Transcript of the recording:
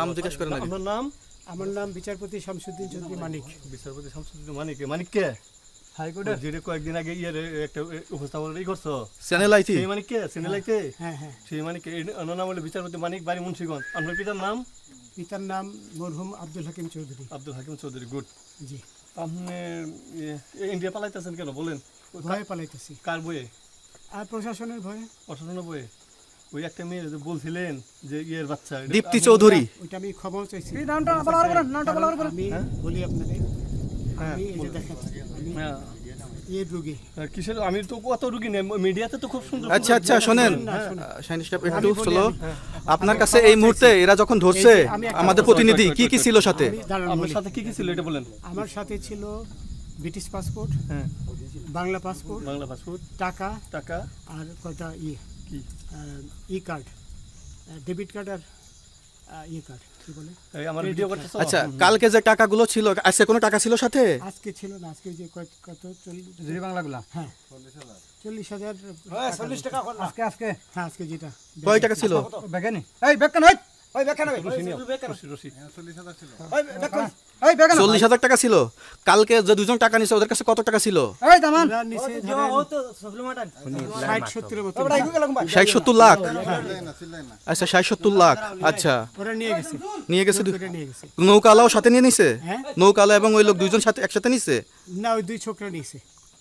নাম জিজ্ঞেস করেন নাম আমার নাম বিচারপতি শামসুদ্দিন চৌধুরী মানিক। বিচারপতি শামসুদ্দিন মানিক মানিক কে? হাইকোর্টের যেটা কয়েকদিন আগে একটা উপস্থাপন ই করছ। চ্যানেল আইতি? সেই মানিক কে? সিনেলাইতে হ্যাঁ হ্যাঁ সেই মানিক কে? নাম হলো বিচারপতি মানিক বাড়ি মুন্সিগঞ্জ। আপনার পিতার নাম? পিতার নাম মরহুম আব্দুল হাকিম চৌধুরী। আব্দুল হাকিম চৌধুরী গুড। জি। আপনি ইন্ডিয়া পালাইতেছেন কেন? বলেন। ভয়ে পালাইতেছি। কার বইয়ে আর প্রশাসনের ভয়ে। বইয়ে ওই একটা মেয়ে বলছিলেন যে ইয়ের বাচ্চা দীপ্তি চৌধুরী। ওইটা আমি ক্ষমাও চাইছি। নামটা বলা বলেন নামটা বলা বলেন। আমি বলি আপনাকে আমি এই হ্যাঁ। এর রুগী। আর কিসের আমি তো কত রুগী নেই মিডিয়াতে তো খুব সুন্দর আচ্ছা আচ্ছা শোনেন। একটু বলি, স্লো আপনার কাছে এই মুহূর্তে এরা যখন ধরছে এই আমাদের প্রতিনিধি কি কি ছিল সাথে? আমি দাঁড়ান আপনার বলি। সাথে কি কি ছিল এটা বলেন। আমার সাথে ছিল ব্রিটিশ পাসপোর্ট হ্যাঁ। বাংলা পাসপোর্ট বাংলা পাসপোর্ট টাকা টাকা। আর কয়টা ইয়ে। ই কার্ড ডেবিট কার্ড আর ই কার্ড কি বলে? আমার ভিডিও করতেছো? আচ্ছা কালকে যে টাকাগুলো ছিল আজকে কোনো টাকা ছিল সাথে? আজকে ছিল না আজকে যে কত কত চল্লিশ বাংলাগুলো? হ্যাঁ। চল্লিশ হাজার। চল্লিশ টাকা। আজকে আজকে। হ্যাঁ আজকে যেটা। কয় টাকা ছিল? বেগানি এই বেগান ওই চল্লিশ হাজার টাকা ছিল। কালকে যে দুজন টাকা নিছে ওদের কাছে কত টাকা ছিল? ষাট সত্তর লাখ? আচ্ছা ষাট সত্তর লাখ। আচ্ছা। নিয়ে গেছে। নৌকালাও সাথে নিয়ে নিছে? হ্যাঁ? নৌকালা এবং ওই লোক দুইজন সাথে একসাথে নিছে? না ওই দুই ছোকরা নিয়েছে